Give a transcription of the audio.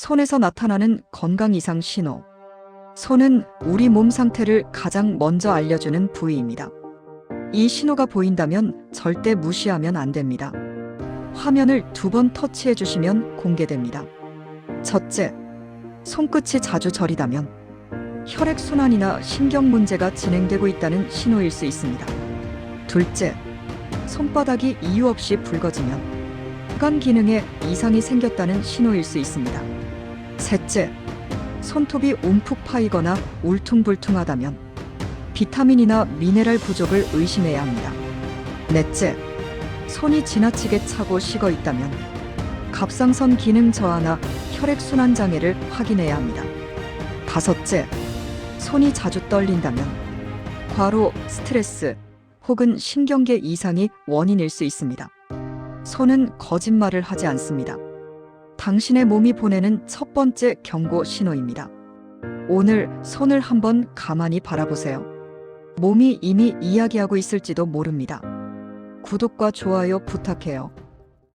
손에서 나타나는 건강 이상 신호. 손은 우리 몸 상태를 가장 먼저 알려주는 부위입니다. 이 신호가 보인다면 절대 무시하면 안 됩니다. 화면을 두 번 터치해 주시면 공개됩니다. 첫째, 손끝이 자주 저리다면 혈액순환이나 신경 문제가 진행되고 있다는 신호일 수 있습니다. 둘째, 손바닥이 이유 없이 붉어지면 간 기능에 이상이 생겼다는 신호일 수 있습니다. 셋째, 손톱이 움푹 파이거나 울퉁불퉁하다면 비타민이나 미네랄 부족을 의심해야 합니다. 넷째, 손이 지나치게 차고 식어 있다면 갑상선 기능 저하나 혈액순환 장애를 확인해야 합니다. 다섯째, 손이 자주 떨린다면 과로, 스트레스 혹은 신경계 이상이 원인일 수 있습니다. 손은 거짓말을 하지 않습니다. 당신의 몸이 보내는 첫 번째 경고 신호입니다. 오늘 손을 한번 가만히 바라보세요. 몸이 이미 이야기하고 있을지도 모릅니다. 구독과 좋아요 부탁해요.